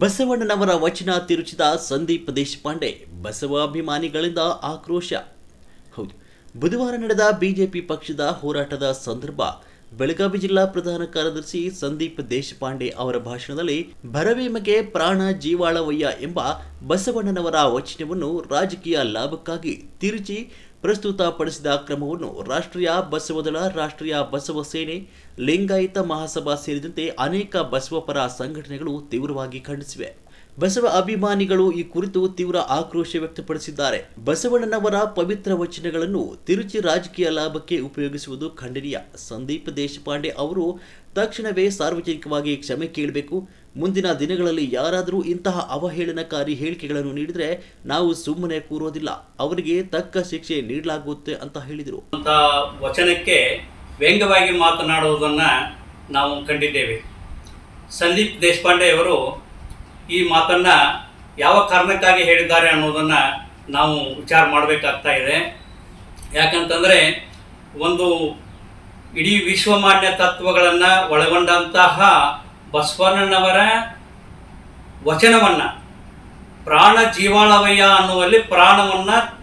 ಬಸವಣ್ಣನವರ ವಚನ ತಿರುಚಿದ ಸಂದೀಪ್ ದೇಶಪಾಂಡೆ ಬಸವಾಭಿಮಾನಿಗಳಿಂದ ಆಕ್ರೋಶ. ಹೌದು, ಬುಧವಾರ ನಡೆದ ಬಿಜೆಪಿ ಪಕ್ಷದ ಹೋರಾಟದ ಸಂದರ್ಭ ಬೆಳಗಾವಿ ಜಿಲ್ಲಾ ಪ್ರಧಾನ ಕಾರ್ಯದರ್ಶಿ ಸಂದೀಪ್ ದೇಶಪಾಂಡೆ ಅವರ ಭಾಷಣದಲ್ಲಿ ಭರವೇಮಗೆ ಪ್ರಾಣ ಜೀವಾಳವಯ್ಯ ಎಂಬ ಬಸವಣ್ಣನವರ ವಚನವನ್ನು ರಾಜಕೀಯ ಲಾಭಕ್ಕಾಗಿ ತಿರುಚಿ ಪ್ರಸ್ತುತಪಡಿಸಿದ ಕ್ರಮವನ್ನು ರಾಷ್ಟ್ರೀಯ ಬಸವದಳ ರಾಷ್ಟ್ರೀಯ ಬಸವ ಸೇನೆ, ಲಿಂಗಾಯತ ಮಹಾಸಭಾ ಸೇರಿದಂತೆ ಅನೇಕ ಬಸವಪರ ಸಂಘಟನೆಗಳು ತೀವ್ರವಾಗಿ ಖಂಡಿಸಿವೆ. ಬಸವ ಅಭಿಮಾನಿಗಳು ಈ ಕುರಿತು ತೀವ್ರ ಆಕ್ರೋಶ ವ್ಯಕ್ತಪಡಿಸಿದ್ದಾರೆ. ಬಸವಣ್ಣನವರ ಪವಿತ್ರ ವಚನಗಳನ್ನು ತಿರುಚಿ ರಾಜಕೀಯ ಲಾಭಕ್ಕೆ ಉಪಯೋಗಿಸುವುದು ಖಂಡನೀಯ. ಸಂದೀಪ್ ದೇಶಪಾಂಡೆ ಅವರು ತಕ್ಷಣವೇ ಸಾರ್ವಜನಿಕವಾಗಿ ಕ್ಷಮೆ ಕೇಳಬೇಕು. ಮುಂದಿನ ದಿನಗಳಲ್ಲಿ ಯಾರಾದರೂ ಇಂತಹ ಅವಹೇಳನಕಾರಿ ಹೇಳಿಕೆಗಳನ್ನು ನೀಡಿದರೆ ನಾವು ಸುಮ್ಮನೆ ಕೂರೋದಿಲ್ಲ. ಅವರಿಗೆ ತಕ್ಕ ಶಿಕ್ಷೆ ನೀಡಲಾಗುತ್ತೆ ಅಂತ ಹೇಳಿದರು. ವಚನಕ್ಕೆ ವ್ಯಂಗ್ಯವಾಗಿ ಮಾತನಾಡುವುದನ್ನು ನಾವು ಕಂಡಿದ್ದೇವೆ. ಸಂದೀಪ್ ದೇಶಪಾಂಡೆ ಅವರು ಈ ಮಾತನ್ನು ಯಾವ ಕಾರಣಕ್ಕಾಗಿ ಹೇಳಿದ್ದಾರೆ ಅನ್ನೋದನ್ನು ನಾವು ವಿಚಾರ ಮಾಡಬೇಕಾಗ್ತಾ ಇದೆ. ಯಾಕಂತಂದರೆ ಒಂದು ಇಡೀ ವಿಶ್ವಮಾನ್ಯ ತತ್ವಗಳನ್ನು ಒಳಗೊಂಡಂತಹ ಬಸವಣ್ಣನವರ ವಚನವನ್ನು, ಪ್ರಾಣ ಜೀವಾಳವಯ್ಯ ಅನ್ನುವಲ್ಲಿ ಪ್ರಾಣವನ್ನು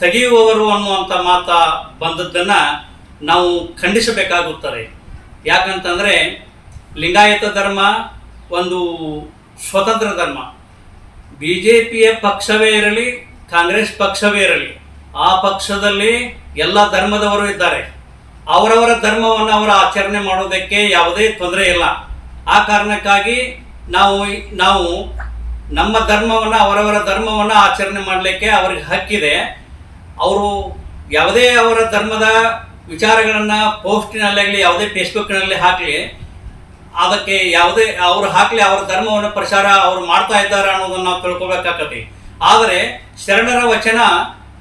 ತೆಗೆಯುವವರು ಅನ್ನುವಂಥ ಮಾತ ಬಂದದ್ದನ್ನು ನಾವು ಖಂಡಿಸಬೇಕಾಗುತ್ತದೆ. ಯಾಕಂತಂದರೆ ಲಿಂಗಾಯತ ಧರ್ಮ ಒಂದು ಸ್ವತಂತ್ರ ಧರ್ಮ. ಬಿ ಜೆ ಪಿಯ ಪಕ್ಷವೇ ಇರಲಿ, ಕಾಂಗ್ರೆಸ್ ಪಕ್ಷವೇ ಇರಲಿ, ಆ ಪಕ್ಷದಲ್ಲಿ ಎಲ್ಲ ಧರ್ಮದವರು ಇದ್ದಾರೆ. ಅವರವರ ಧರ್ಮವನ್ನು ಅವರ ಆಚರಣೆ ಮಾಡೋದಕ್ಕೆ ಯಾವುದೇ ತೊಂದರೆ ಇಲ್ಲ. ಆ ಕಾರಣಕ್ಕಾಗಿ ನಾವು ನಾವು ನಮ್ಮ ಧರ್ಮವನ್ನು, ಅವರವರ ಧರ್ಮವನ್ನು ಆಚರಣೆ ಮಾಡಲಿಕ್ಕೆ ಅವ್ರಿಗೆ ಹಕ್ಕಿದೆ. ಅವರು ಯಾವುದೇ ಅವರ ಧರ್ಮದ ವಿಚಾರಗಳನ್ನು ಪೋಸ್ಟಿನಲ್ಲಾಗಲಿ, ಯಾವುದೇ ಫೇಸ್ಬುಕ್ನಲ್ಲಿ ಹಾಕಲಿ, ಅದಕ್ಕೆ ಯಾವುದೇ ಅವರು ಹಾಕಲಿ, ಅವರ ಧರ್ಮವನ್ನು ಪ್ರಚಾರ ಅವ್ರು ಮಾಡ್ತಾ ಇದ್ದಾರೆ ಅನ್ನೋದನ್ನು ನಾವು ತಿಳ್ಕೊಬೇಕಾಗತ್ತೆ ಆದರೆ ಶರಣರ ವಚನ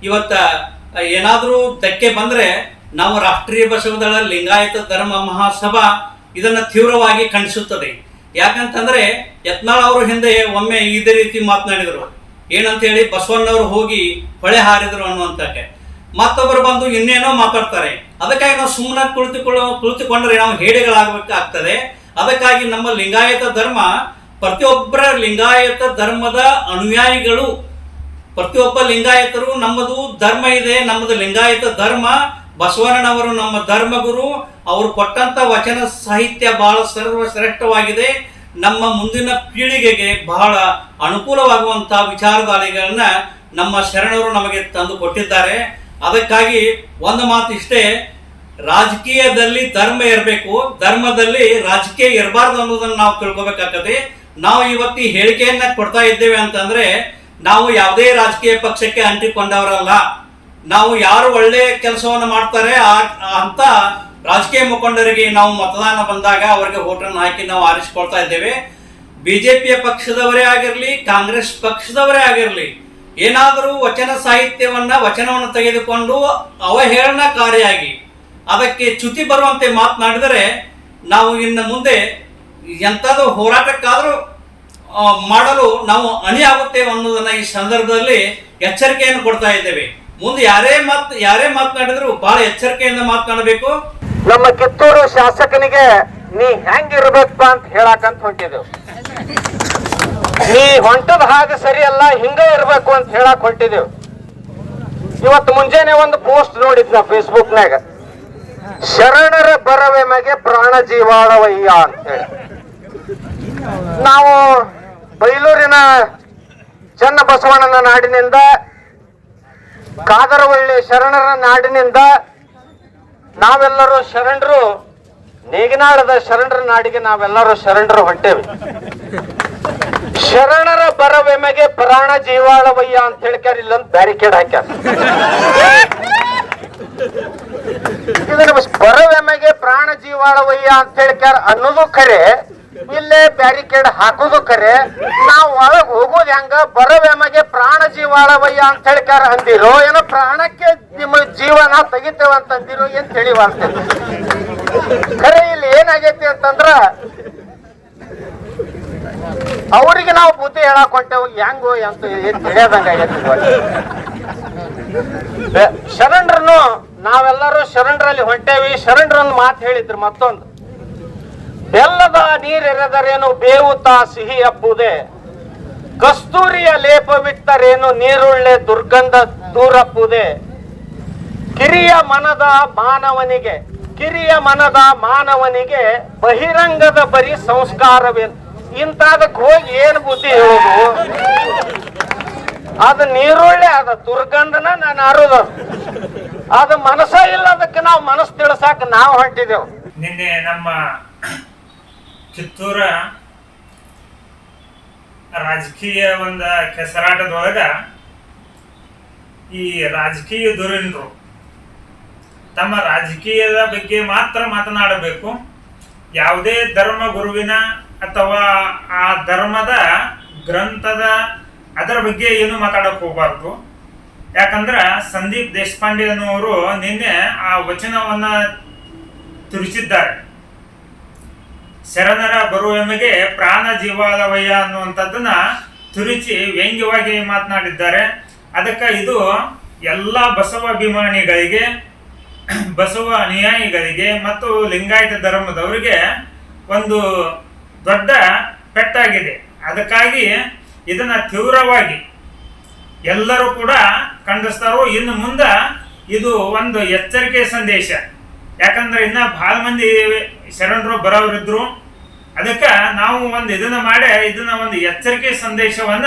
ಇವತ್ತ ಏನಾದರೂ ಧಕ್ಕೆ ಬಂದರೆ, ನಾವು ರಾಷ್ಟ್ರೀಯ ಬಸವದಳ ಲಿಂಗಾಯತ ಧರ್ಮ ಮಹಾಸಭಾ ಇದನ್ನು ತೀವ್ರವಾಗಿ ಖಂಡಿಸುತ್ತದೆ. ಯಾಕಂತಂದ್ರೆ ಯತ್ನಾಳ್ ಅವರು ಹಿಂದೆ ಒಮ್ಮೆ ಇದೇ ರೀತಿ ಮಾತನಾಡಿದರು. ಏನಂತ ಹೇಳಿ ಬಸವಣ್ಣವರು ಹೋಗಿ ಹೊಳೆ ಹಾರಿದರು ಅನ್ನುವಂಥಕ್ಕೆ ಮತ್ತೊಬ್ಬರು ಬಂದು ಇನ್ನೇನೋ ಮಾತಾಡ್ತಾರೆ. ಅದಕ್ಕಾಗಿ ನಾವು ಸುಮ್ಮನೆ ಕುಳಿತುಕೊಳ್ಳೋ, ಕುಳಿತುಕೊಂಡ್ರೆ ನಾವು ಹೇಡಿಗಳಾಗಬೇಕಾಗ್ತದೆ. ಅದಕ್ಕಾಗಿ ನಮ್ಮ ಲಿಂಗಾಯತ ಧರ್ಮ, ಪ್ರತಿಯೊಬ್ಬರ ಲಿಂಗಾಯತ ಧರ್ಮದ ಅನುಯಾಯಿಗಳು, ಪ್ರತಿಯೊಬ್ಬ ಲಿಂಗಾಯತರು ನಮ್ಮದು ಧರ್ಮ ಇದೆ, ನಮ್ಮದು ಲಿಂಗಾಯತ ಧರ್ಮ ಬಸವಣ್ಣನವರು ನಮ್ಮ ಧರ್ಮಗುರು, ಅವರು ಕೊಟ್ಟಂತ ವಚನ ಸಾಹಿತ್ಯ ಬಹಳ ಸರ್ವಶ್ರೇಷ್ಠವಾಗಿದೆ. ನಮ್ಮ ಮುಂದಿನ ಪೀಳಿಗೆಗೆ ಬಹಳ ಅನುಕೂಲವಾಗುವಂಥ ವಿಚಾರಧಾರೆಗಳನ್ನ ನಮ್ಮ ಶರಣರು ನಮಗೆ ತಂದು ಕೊಟ್ಟಿದ್ದಾರೆ. ಅದಕ್ಕಾಗಿ ಒಂದು ಮಾತು ಇಷ್ಟೇ, ರಾಜಕೀಯದಲ್ಲಿ ಧರ್ಮ ಇರಬೇಕು ಧರ್ಮದಲ್ಲಿ ರಾಜಕೀಯ ಇರಬಾರ್ದು ಅನ್ನೋದನ್ನು ನಾವು ತಿಳ್ಕೊಬೇಕಾಗ್ತದೆ. ನಾವು ಇವತ್ತು ಈ ಹೇಳಿಕೆಯನ್ನ ಕೊಡ್ತಾ ಇದ್ದೇವೆ ಅಂತಂದ್ರೆ, ನಾವು ಯಾವುದೇ ರಾಜಕೀಯ ಪಕ್ಷಕ್ಕೆ ಅಂಟಿಕೊಂಡವರಲ್ಲ. ನಾವು ಯಾರು ಒಳ್ಳೆಯ ಕೆಲಸವನ್ನು ಮಾಡ್ತಾರೆ ಅಂತ ರಾಜಕೀಯ ಮುಖಂಡರಿಗೆ ನಾವು ಮತದಾನ ಬಂದಾಗ ಅವರಿಗೆ ಓಟನ್ನು ಹಾಕಿ ನಾವು ಆರಿಸಿಕೊಳ್ತಾ ಇದ್ದೇವೆ. ಬಿಜೆಪಿಯ ಪಕ್ಷದವರೇ ಆಗಿರಲಿ, ಕಾಂಗ್ರೆಸ್ ಪಕ್ಷದವರೇ ಆಗಿರಲಿ, ಏನಾದರೂ ವಚನ ಸಾಹಿತ್ಯವನ್ನ, ವಚನವನ್ನು ತೆಗೆದುಕೊಂಡು ಅವಹೇಳನಕಾರಿಯಾಗಿ ಅದಕ್ಕೆ ಚ್ಯುತಿ ಬರುವಂತೆ ಮಾತನಾಡಿದರೆ ನಾವು ಇನ್ನು ಮುಂದೆ ಎಂಥದ್ದು ಹೋರಾಟಕ್ಕಾದರೂ ಮಾಡಲು ನಾವು ಅಣಿಯಾಗುತ್ತೇವೆ ಅನ್ನೋದನ್ನ ಈ ಸಂದರ್ಭದಲ್ಲಿ ಎಚ್ಚರಿಕೆಯನ್ನು ಕೊಡ್ತಾ ಇದ್ದೇವೆ. ಮುಂದೆ ಯಾರೇ ಮಾತ್ ಯಾರೇ ಮಾತನಾಡಿದ್ರು ಬಹಳ ಎಚ್ಚರಿಕೆಯಿಂದ ಮಾತನಾಡಬೇಕು. ನಮ್ಮ ಕಿತ್ತೂರು ಶಾಸಕನಿಗೆ ನೀ ಹೆಂಗಿರ್ಬೇಕಪ್ಪ ಅಂತ ಹೇಳಕಂತ ಹೊಂಟಿದೆವು. ನೀ ಹೊಂಟದ ಹಾಗೆ ಸರಿಯಲ್ಲ, ಹಿಂಗ ಇರ್ಬೇಕು ಅಂತ ಹೇಳಕ್ ಹೊಂಟಿದೆವು. ಇವತ್ತು ಮುಂಜಾನೆ ಒಂದು ಪೋಸ್ಟ್ ನೋಡಿದ್ ನಾ ಫೇಸ್ಬುಕ್ನಾಗ. ಶರಣರ ಬರವೆಮಗೆ ಪ್ರಾಣ ಜೀವಾಳವಯ್ಯ ಅಂತ ಹೇಳಿ. ನಾವು ಬೈಲೂರಿನ ಚನ್ನ ಬಸವಣ್ಣನ ನಾಡಿನಿಂದ ಕಾದರವಳ್ಳಿ ಶರಣರ ನಾಡಿನಿಂದ ನಾವೆಲ್ಲರೂ ಶರಣರು, ನೇಗಿನಾಳದ ಶರಣರ ನಾಡಿಗೆ ನಾವೆಲ್ಲರೂ ಶರಣರು ಹೊಂಟೇವಿ. ಶರಣರ ಬರವೆಮೆಗೆ ಪ್ರಾಣ ಜೀವಾಳವಯ್ಯ ಅಂತ ಹೇಳ್ಕ್ಯಾರ, ಇಲ್ಲೊಂದು ಬ್ಯಾರಿಕೇಡ್ ಹಾಕ್ಯಾರ. ಇದನ್ನ ಬರವೆಮೆಗೆ ಪ್ರಾಣ ಜೀವಾಳವಯ್ಯ ಅಂತ ಹೇಳ್ಕ್ಯಾರ ಅನ್ನೋದು ಖರೆ. ಇಲ್ಲೇ ಬ್ಯಾರಿಕೇಡ್ ಹಾಕೋದು ಖರೆ ನಾವು ಒಳಗ್ ಹೋಗೋದ್ ಹೆಂಗ? ಬರವೆಮೆಗೆ ಪ್ರಾಣ ಜೀವಾಳವಯ್ಯ ಅಂತ ಹೇಳ್ಕ್ಯಾರ ಅಂದಿರೋ, ಏನೋ ಪ್ರಾಣಕ್ಕೆ ನಿಮ್ಮ ಜೀವನ ತೆಗಿತೇವ ಅಂತ ಅಂದಿರೋ ಏನ್ ತಿಳಿವಾಗ್ತದೆ ಖರೆ ಇಲ್ಲಿ ಏನಾಗೈತಿ ಅಂತಂದ್ರ, ಅವ್ರಿಗೆ ನಾವು ಬುದ್ಧಿ ಹೇಳಕ್ ಹೊಂಟೇವು, ಹೆಂಗೋ ಅಂತ ಏನ್ ತಿಳಿಯೋದಂಗ ಶರಣರನ್ನು ನಾವೆಲ್ಲರೂ ಶರಣರಲ್ಲಿ ಹೊಂಟೇವಿ ಶರಣರನ್ನು ಮಾತು ಹೇಳಿದ್ರು ಮತ್ತೊಂದು. ಬೆಲ್ಲದ ನೀರೆರೆದರೇನು ಬೇವುತ ಸಿಹಿ ಅಪ್ಪುದೆ ಕಸ್ತೂರಿಯ ಲೇಪವಿಟ್ಟರೇನು ನೀರುಳ್ಳೆ ದುರ್ಗಂಧ ದೂರಪ್ಪುದೆ ಕಿರಿಯ ಮನದ ಮಾನವನಿಗೆ, ಕಿರಿಯ ಮನದ ಮಾನವನಿಗೆ ಬಹಿರಂಗದ ಬರಿ ಸಂಸ್ಕಾರವೇನು ಇಂಥದಕ್ಕೆ ಹೋಗಿ ಏನು ಬುದ್ಧಿ ಹೇಳೋದು? ಅದು ನೀರುಳ್ಳೆ, ಅದ ದುರ್ಗಂಧನ ನಾನು ಅರುದ. ಅದು ಮನಸ್ಸ ಇಲ್ಲ ಅದಕ್ಕೆ ನಾವು ಮನಸ್ಸು ತಿಳ್ಸಾಕ ನಾವು ಹೊಂಟಿದೆವು. ನಿನ್ನೆ ನಮ್ಮ ಕಿತ್ತೂರ ರಾಜಕೀಯ ಒಂದು ಕೆಸರಾಟದೊಳಗ ಈ ರಾಜಕೀಯ ಧುರೀಣರು ತಮ್ಮ ರಾಜಕೀಯದ ಬಗ್ಗೆ ಮಾತ್ರ ಮಾತನಾಡಬೇಕು. ಯಾವುದೇ ಧರ್ಮ ಗುರುವಿನ ಅಥವಾ ಆ ಧರ್ಮದ ಗ್ರಂಥದ ಅದರ ಬಗ್ಗೆ ಏನು ಮಾತಾಡಕ್ ಹೋಗಬಾರ್ದು. ಯಾಕಂದ್ರ ಸಂದೀಪ್ ದೇಶಪಾಂಡೆ ಅನ್ನುವರು ನಿನ್ನೆ ಆ ವಚನವನ್ನ ತಿರುಚಿದ್ದಾರೆ ಶರಣರ ಬರುವೆಮೆಗೆ ಪ್ರಾಣ ಜೀವಾಲವಯ್ಯ ಅನ್ನುವಂಥದ್ದನ್ನ ತುರುಚಿ ವ್ಯಂಗ್ಯವಾಗಿ ಮಾತನಾಡಿದ್ದಾರೆ. ಅದಕ್ಕೆ ಇದು ಎಲ್ಲ ಬಸವ ಅಭಿಮಾನಿಗಳಿಗೆ ಬಸವ ಅನುಯಾಯಿಗಳಿಗೆ ಮತ್ತು ಲಿಂಗಾಯತ ಧರ್ಮದವರಿಗೆ ಒಂದು ದೊಡ್ಡ ಪೆಟ್ಟಾಗಿದೆ. ಅದಕ್ಕಾಗಿ ಇದನ್ನ ತೀವ್ರವಾಗಿ ಎಲ್ಲರೂ ಕೂಡ ಖಂಡಿಸ್ತಾರೋ. ಇನ್ನು ಮುಂದೆ ಇದು ಒಂದು ಎಚ್ಚರಿಕೆ ಸಂದೇಶ. ಯಾಕಂದ್ರೆ ಇನ್ನ ಬಹಳ ಮಂದಿ ಶರಣರು ಬರೋರಿದ್ರು ಅದಕ್ಕೆ ನಾವು ಒಂದು ಇದನ್ನ ಮಾಡಿ ಇದನ್ನ ಒಂದು ಎಚ್ಚರಿಕೆ ಸಂದೇಶವನ್ನ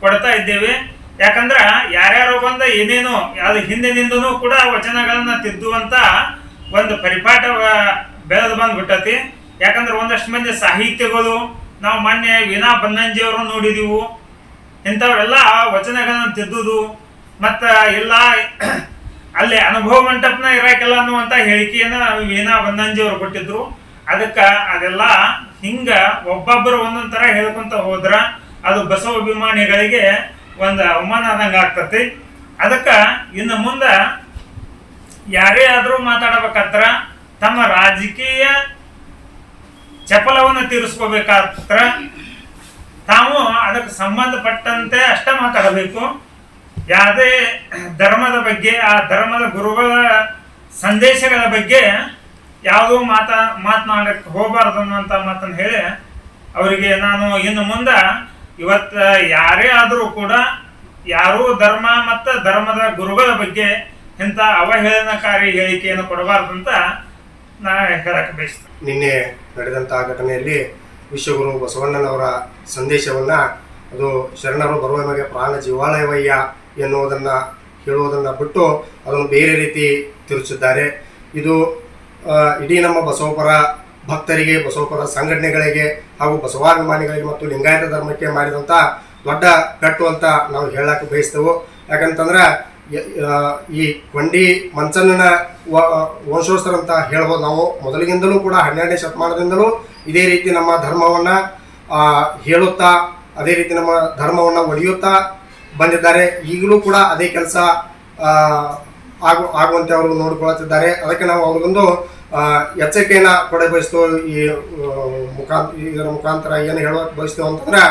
ಕೊಡ್ತಾ ಇದ್ದೇವೆ. ಯಾಕಂದ್ರ ಯಾರ್ಯಾರೋ ಬಂದ ಏನೇನೋ, ಅದು ಹಿಂದಿನಿಂದನು ಕೂಡ ವಚನಗಳನ್ನ ತಿದ್ದುವಂತ ಒಂದು ಪರಿಪಾಠ ಬೆಳೆದು ಬಂದ್ಬಿಟ್ಟತಿ. ಯಾಕಂದ್ರೆ ಒಂದಷ್ಟು ಮಂದಿ ಸಾಹಿತ್ಯಗಳು, ನಾವು ಮೊನ್ನೆ ವೀನಾ ಬನ್ನಂಜಿಯವರು ನೋಡಿದೀವು. ಇಂಥವೆಲ್ಲ ವಚನಗಳನ್ನ ತಿದ್ದುದು. ಮತ್ತ ಎಲ್ಲ ಅಲ್ಲಿ ಅನುಭವ ಮಂಟಪನ ಇರಾಕಿಲ್ಲ ಅನ್ನುವಂಥ ಹೇಳಿಕೆಯನ್ನ ವೀಣಾ ಬಂದಂಜಿ ಅವರು ಕೊಟ್ಟಿದ್ರು. ಅದಕ್ಕ ಅದೆಲ್ಲ ಹಿಂಗ ಒಬ್ಬೊಬ್ಬರು ಒಂದೊಂದ್ ಥರ ಹೇಳ್ಕೊಂತ ಹೋದ್ರ ಅದು ಬಸವ ಅಭಿಮಾನಿಗಳಿಗೆ ಒಂದು ಅವಮಾನ ಆದಂಗ ಆಗ್ತತಿ. ಅದಕ್ಕ ಇನ್ನು ಮುಂದೆ ಯಾರೇ ಆದರೂ ಮಾತಾಡಬೇಕಾದ್ರ ತಮ್ಮ ರಾಜಕೀಯ ಚಪಲವನ್ನು ತೀರಿಸ್ಕೋಬೇಕಾದ್ರ ತಾವು ಅದಕ್ಕೆ ಸಂಬಂಧಪಟ್ಟಂತೆ ಅಷ್ಟೇ ಮಾತಾಡಬೇಕು. ಯಾವುದೇ ಧರ್ಮದ ಬಗ್ಗೆ, ಆ ಧರ್ಮದ ಗುರುಗಳ ಸಂದೇಶಗಳ ಬಗ್ಗೆ ಯಾವುದೂ ಮಾತಾ ಮಾತನಾಡಕ್ಕೆ ಹೋಗಬಾರ್ದು ಅನ್ನುವಂಥ ಮಾತನ್ನು ಹೇಳಿ ಅವರಿಗೆ ನಾನು ಇನ್ನು ಮುಂದೆ ಇವತ್ತು ಯಾರೇ ಆದರೂ ಕೂಡ ಯಾರೂ ಧರ್ಮ ಮತ್ತು ಧರ್ಮದ ಗುರುಗಳ ಬಗ್ಗೆ ಇಂಥ ಅವಹೇಳನಕಾರಿ ಹೇಳಿಕೆಯನ್ನು ಕೊಡಬಾರ್ದು ಅಂತ ನಾ ಹೇಳಕ್ಕೆ ಬಯಸ್ತೇನೆ. ನಿನ್ನೆ ನಡೆದಂತಹ ಘಟನೆಯಲ್ಲಿ ವಿಶ್ವಗುರು ಬಸವಣ್ಣನವರ ಸಂದೇಶವನ್ನ ಅದು ಶರಣರು ಬರುವ ಪ್ರಾಣ ಜೀವಾಳಯವಯ್ಯ ಎನ್ನುವುದನ್ನ ಹೇಳುವುದನ್ನು ಬಿಟ್ಟು ಅದನ್ನು ಬೇರೆ ರೀತಿ ತಿರುಚಿದ್ದಾರೆ. ಇದು ಇಡೀ ನಮ್ಮ ಬಸವಪರ ಭಕ್ತರಿಗೆ, ಬಸವಪರ ಸಂಘಟನೆಗಳಿಗೆ ಹಾಗೂ ಬಸವಾಭಿಮಾನಿಗಳಿಗೆ ಮತ್ತು ಲಿಂಗಾಯತ ಧರ್ಮಕ್ಕೆ ಮಾಡಿದಂಥ ದೊಡ್ಡ ಕಟ್ಟು ಅಂತ ನಾವು ಹೇಳಕ್ಕೆ ಬಯಸ್ತೇವೆ. ಯಾಕಂತಂದ್ರೆ ಈ ಕೊಂಡಿ ಮಂಚನ ವ- ವಂಶೋಸ್ಥರ ಅಂತ ಹೇಳ್ಬೋದು ನಾವು. ಮೊದಲಿಗಿಂದಲೂ ಕೂಡ ಹನ್ನೆರಡನೇ ಶತಮಾನದಿಂದಲೂ ಇದೇ ರೀತಿ ನಮ್ಮ ಧರ್ಮವನ್ನ ಹೇಳುತ್ತಾ, ಅದೇ ರೀತಿ ನಮ್ಮ ಧರ್ಮವನ್ನ ಒಡೆಯುತ್ತಾ ಬಂದಿದ್ದಾರೆ. ಈಗಲೂ ಕೂಡ ಅದೇ ಕೆಲಸ ಆಗು, ಆಗುವಂತೆ ಅವರು ನೋಡಿಕೊಳ್ಳುತ್ತಿದ್ದಾರೆ ಅದಕ್ಕೆ ನಾವು ಅವ್ರಿಗೊಂದು ಎಚ್ಚರಿಕೆಯನ್ನು ಕೊಡ ಬಯಸ್ತೇವೆ. ಈ ಮುಖಾಂತರ ಇದರ ಮುಖಾಂತರ ಏನು ಹೇಳೋಕೆ ಬಯಸ್ತೇವೆ ಅಂತಂದ್ರೆ